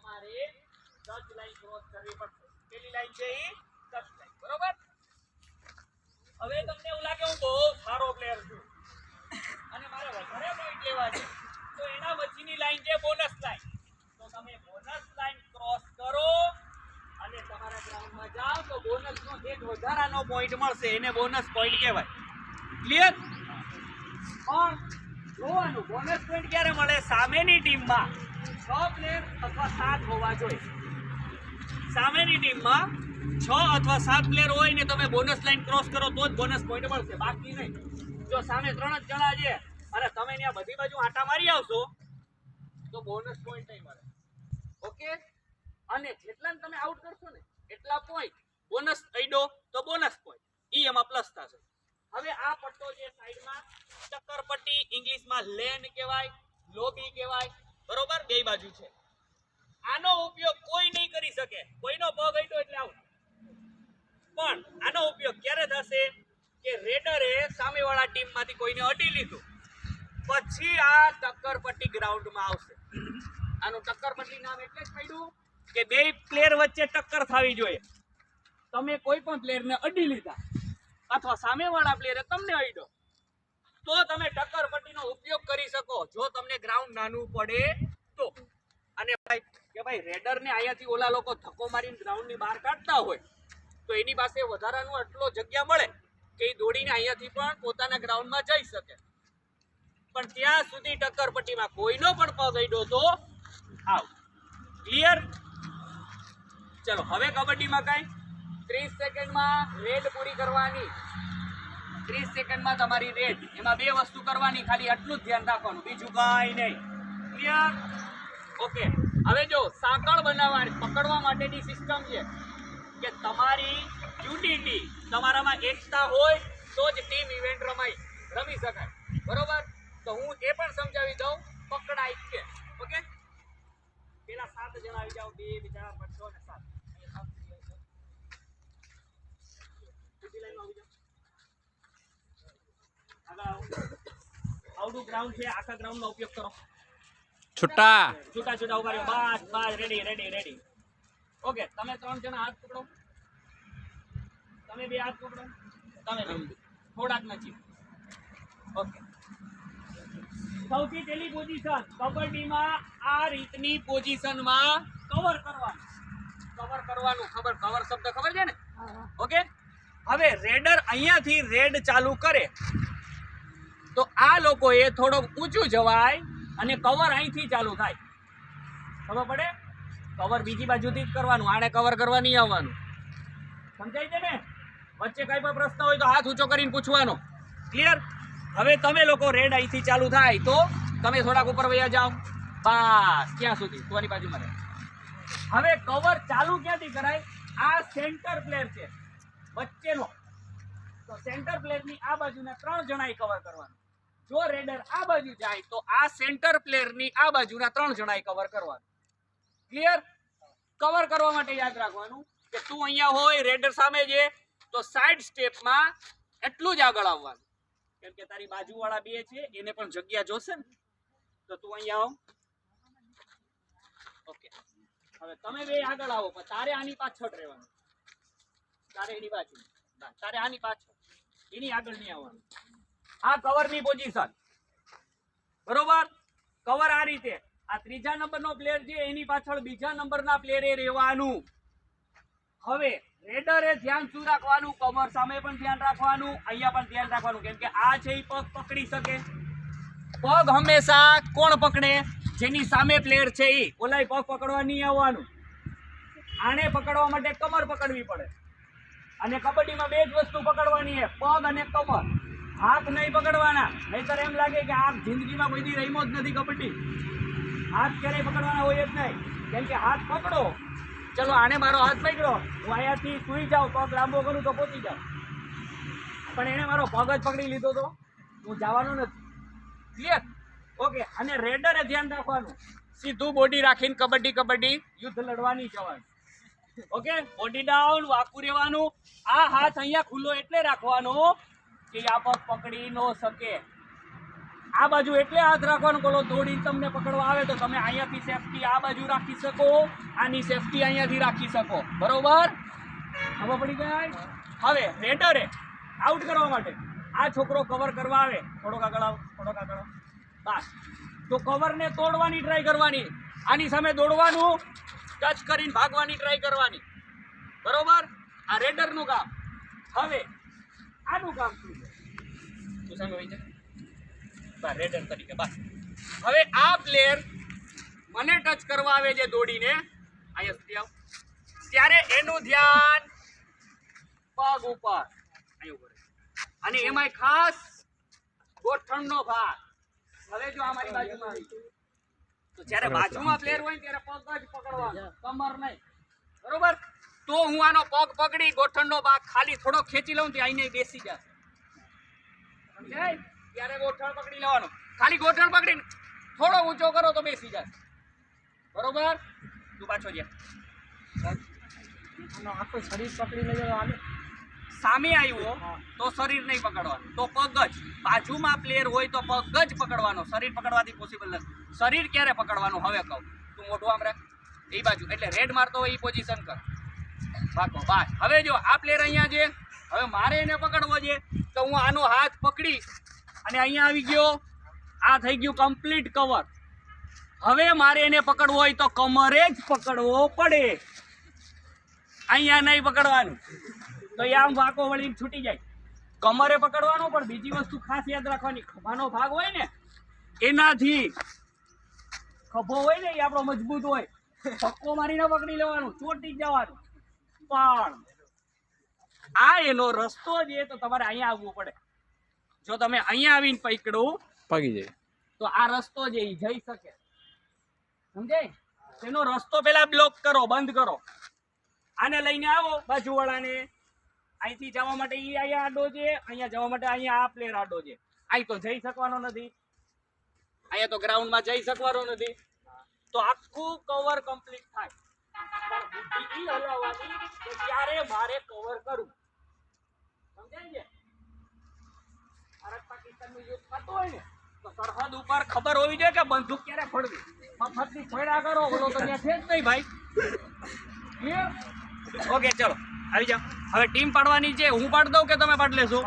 તમારે દસ line cross કરવી પડશે. પેલી લાઈન છે એ દસ લાઈન બરોબર? હવે તમને એવું લાગે હું બહુ સારો પ્લેયર છું. અને મારે વધારે પોઈન્ટ લેવા છે. તો એના વચ્ચેની લાઈન છે બોનસ લાઈન તો તમે બોનસ લાઈન ક્રોસ કરો અને તમારા ગ્રાઉન્ડમાં જાઓ તો બોનસનો એક વધારાનો પોઈન્ટ મળશે. એને બોનસ પોઈન્ટ કહેવાય. ક્લિયર પણ જોવાનું બોનસ પોઈન્ટ ક્યારે મળે? સામેની ટીમમાં છ પ્લેયર અથવા સાત હોવા જોઈએ. સામેની ટીમમાં છ અથવા સાત પ્લેયર હોય ને તમે બોનસ લાઈન ક્રોસ કરો તો જ બોનસ પોઈન્ટ મળશે. બાકી નહીં. જો સામે ત્રણ જ જણા છે, અને તમે ત્યાં બધી બાજુ આટા મારી આવશો, તો બોનસ પોઈન્ટ નહીં મળે. ઓકે? અને જેટલા તમે આઉટ કરશો ને, એટલા પોઈન્ટ બોનસ અડો તો બોનસ પોઈન્ટ ઈ એમાં પ્લસ થશે. હવે આ પટ્ટો જે સાઈડમાં ચક્કરપટ્ટી ઇંગ્લિશમાં લેન કહેવાય લોબી કહેવાય બરોબર? બે બાજુ છે. આનો ઉપયોગ કોઈ નહીં કરી શકે. કોઈનો પગ અડ્યો એટલે આવું. પણ આનો ઉપયોગ ક્યારે થશે કે રેડરે સામેવાળા ટીમમાંથી કોઈને અડી લીધું? પછી આ ટક્કરપટ્ટી ગ્રાઉન્ડમાં આવશે. આનું ટક્કરપટ્ટી નામ એટલે જ પડ્યું કે બે પ્લેયર વચ્ચે ટક્કર થવી જોઈએ. તમે કોઈ પણ પ્લેયરને અડી લીધા. અથવા સામેવાળા પ્લેયરે તમને અડ્યો તો તમે ટક્કર પટ્ટીનો ઉપયોગ કરી શકો જો તમને ગ્રાઉન્ડ નાનું પડે તો. અને ભાઈ, કે ભાઈ, રેડરને અહીંયાથી ઓલા લોકો ધક્કો મારીને ગ્રાઉન્ડની બહાર કાઢતા હોય, તો એની પાસે વધારાનું આટલો જગ્યા મળે કે એ દોડીને અહીંયાથી પણ પોતાના ગ્રાઉન્ડમાં જઈ શકે. પણ ત્યાં સુધી ટક્કર પટ્ટીમાં કોઈનો પણ પગ અડ્યો તો આવ ક્લિયર ચલો, હવે કબડ્ડીમાં કઈ. ત્રીસ સેકન્ડમાં રેડ પૂરી કરવાની. ત્રીસ સેકન્ડમાં તમારી રેડ. એમાં બે વસ્તુ કરવાની, ખાલી આટલું જ ધ્યાન રાખવાનું. બીજું કાંઈ નહીં. ક્લિયર ઓકે હવે જો, સાંકળ બનાવવાની પકડવા માટેની સિસ્ટમ છે કે તમારી યુનિટી તમારામાં એકતા હોય, તો જ ટીમ ઇવેન્ટ રમાય, રમી શકાય. બરોબર? તો હું એ પણ સમજાવી દઉં, પકડાય છે ઓકે પેલા સાત જણા આવી જાઓ, બે બીજા પાંચ ને સાત. લાઈનમાં આવી જાઓ આગળ આવો આવડું ગ્રાઉન્ડ છે આખા ગ્રાઉન્ડનો ઉપયોગ કરો. છૂટા. છૂટા છૂટા ઊભા રહ્યો બસ બસ રેડી રેડી રેડી ઓકે તમે ત્રણ જણા હાથ પકડો. તમે બે હાથ પકડો. તમે થોડાક નજીક. ઓકે સૌથી પહેલી પોઝિશન કબડ્ડીમાં આ રીતની પોઝિશનમાં કવર કરવાનું. કવર કરવાનું ખબર કવર શબ્દ ખબર છે ને? ઓકે હવે રેડર અહીંયાથી રેડ ચાલુ કરે. તો આ લોકોએ થોડોક ઊંચું જવાય અને કવર અહીંથી ચાલુ થાય. ખબર પડે? કવર બીજી બાજુથી જ કરવાનું, આને કવર કરવા નહીં આવવાનું. સમજાય છે ને? વચ્ચે કઈ પણ પ્રશ્ન હોય તો હાથ ઊંચો કરીને પૂછવાનો. ક્લિયર હવે તમે લોકો રેડ અહીંથી ચાલુ થાય તો તમે થોડાક ઉપર વયા જાઓ. બસ ક્યાં સુધી તમારી બાજુમાં રહે? હવે કવર ચાલુ ક્યાંથી કરાય? આ સેન્ટર પ્લેયર છે. વચ્ચેનો. તો સેન્ટર પ્લેયરની આ બાજુના ત્રણ જણાએ કવર કરવાનું. જો રેડર આ બાજુ જાય તો આ સેન્ટર પ્લેયરની આ બાજુના ત્રણ જણાએ કવર કરવાનું. ક્લિયર કવર કરવા માટે યાદ રાખવાનું કે તું અહીંયા હોય, રેડર સામે છે, તો સાઈડ સ્ટેપમાં એટલું જ આગળ આવવાનું. કેમ કે તારી બાજુવાળા બે છે, એને પણ જગ્યા જોશે ને. તો તું અહીંયા આવ. ઓકે હવે તમે બે આગળ આવો, પણ તારે આની પાછળ રહેવાનું. તારે એની બાજુ. તારે આની પાછળ. એની આગળ નહીં આવવાનું. આ કવરની પોઝિશન બરોબર? કવર આ રીતે. આ ત્રીજા નંબરનો પ્લેયર છે, એની પાછળ બીજા નંબરના પ્લેયરે રહેવાનું. હવે રેડરે ધ્યાન શું રાખવાનું? કમર સામે પણ ધ્યાન રાખવાનું, અહીંયા પણ ધ્યાન રાખવાનું, કેમ કે આ છે એ પગ પકડી શકે. પગ હંમેશા કોણ પકડે? જેની સામે પ્લેયર છે એ ઓલાય પગ પકડવા નહીં આવવાનું. આને પકડવા માટે કમર પકડવી પડે. અને કબડ્ડીમાં બે જ વસ્તુ પકડવાની છે, પગ અને કમર. હાથ નહીં પકડવાના. નહીતર એમ લાગે કે આ જિંદગીમાં કોઈ દી રમ્યો જ નથી કબડ્ડી હાથ ક્યારેય પકડવાના હોય જ નહીં. કેમ કે હાથ પકડો. ચલો, આને મારો હાથ પકડ્યો હું અહીંયાથી સુઈ જાઉં, પગ લાંબો કરું તો પહોંચી જાઉં. પણ એણે મારો પગ જ પકડી લીધો તો હું જવાનો નથી. ક્લિયર ઓકે અને રેડરે ધ્યાન રાખવાનું. સીધું બોડી રાખીને કબડ્ડી કબડ્ડી, યુદ્ધ લડવાની જવાનું ઓકે બોડી ડાઉન વાકું રહેવાનું. આ હાથ અહીંયા ખુલ્લો એટલે રાખવાનો કે પગ પકડી ન શકે. આ બાજુ એટલે હાથ રાખવાનું કોલો દોડી તમને પકડવા આવે તો તમે અહીંયાથી સેફટી આ બાજુ રાખી શકો, આની સેફટી અહીંયાથી રાખી શકો. બરોબર? ખબર પડી ગયા હવે રેડરે આઉટ કરવા માટે. આ છોકરો કવર કરવા આવે. થોડોક આગળ આવો, થોડોક આગળ આવો. બસ. તો કવરને તોડવાની ટ્રાય કરવાની. આની સામે દોડવાનું ટચ કરીને ભાગવાની ટ્રાય કરવાની. બરોબર? આ રેડરનું કામ. હવે, આનું કામ શું? તું સામે વહી જા. બસ રેડર તરીકે બસ હવે આ પ્લેયર મને ટચ કરવા આવે છે દોડીને. અહીંયા સુધી આવ. ત્યારે એનું ધ્યાન પગ ઉપર. અહીં ઉપર અને એમાંય ખાસ ગોઠણનો ભાગ. હવે જો આ મારી બાજુમાં આવી. તો જ્યારે બાજુમાં પ્લેયર હોય ને ત્યારે પગ જ પકડવાનો. કમર નહીં. બરોબર? તો હું આનો પગ પકડી ગોઠણનો ભાગ ખાલી થોડો ખેંચી લઉં ત્યાં આઈને બેસી જશે. સમજાય ત્યારે ગોઠણ પકડી લેવાનો. ખાલી ગોઠણ પકડીને થોડો ઊંચો કરો તો બેસી જાય. બરોબર? તું પાછો જ્યાં આખું શરીર પકડી લેજો હાલે. સામે આવ્યો તો શરીર નહીં પકડવાનું. તો પગ જ બાજુમાં પ્લેયર હોય તો પગ જ પકડવાનો. શરીર પકડવાથી પોસિબલ નથી. શરીર ક્યારે પકડવાનું? હવે કહું. તું મોઢું આમ રાખ. એ બાજુ. એટલે રેડ મારતો હોય એ પોઝિશન કર. બાકો બાય હવે જો આ પ્લેયર અહીંયા છે હવે મારે એને પકડવો છે. તો હું આનો હાથ પકડી અને અહીંયા આવી ગયો. આ થઈ ગયું કમ્પ્લીટ કવર હવે મારે એને પકડવો હોય તો કમરે જ પકડવો પડે. અહીંયા નહીં પકડવાનું. તો એ આમ વાંકો વળીને છૂટી જાય. કમરે પકડવાનું, પણ બીજી વસ્તુ ખાસ યાદ રાખવાની. ખભાનો ભાગ હોય ને, એનાથી ખભો હોય ને એ આપણો મજબૂત હોય. ધક્કો મારીને પકડી લેવાનું, ચોટી જવાનું. પણ આ એનો રસ્તો જે તો તમારે અહીંયા આવવું પડે. જો તમે અહીંયા આવીને પકડો પગી જાય. તો આ રસ્તો જે જઈ શકે. સમજાય? તેનો રસ્તો પેલા બ્લોક કરો બંધ કરો. આને લઈને આવો બાજુવાળાને. અહીંથી જવા માટે એ અહીંયા આડો છે અહીંયા જવા માટે અહીંયા આ પ્લેયર આડો છે. અહીં તો જઈ શકવાનો નથી. અહીંયા તો ગ્રાઉન્ડમાં જઈ શકવાનો નથી. તો આખું કવર કમ્પ્લીટ થાય. પણ બુદ્ધિ હલાવવાની કે ક્યારે મારે કવર કરવું? હોવી જોઈએ કે બંદૂક ક્યારે ફોડ્યા કરો ઓલો તો ત્યાં ભાઈ. ઓકે ચલો, આવી જાઓ. હવે ટીમ પાડવાની છે, હું પાડ દઉં કે તમે પાડ લેશો?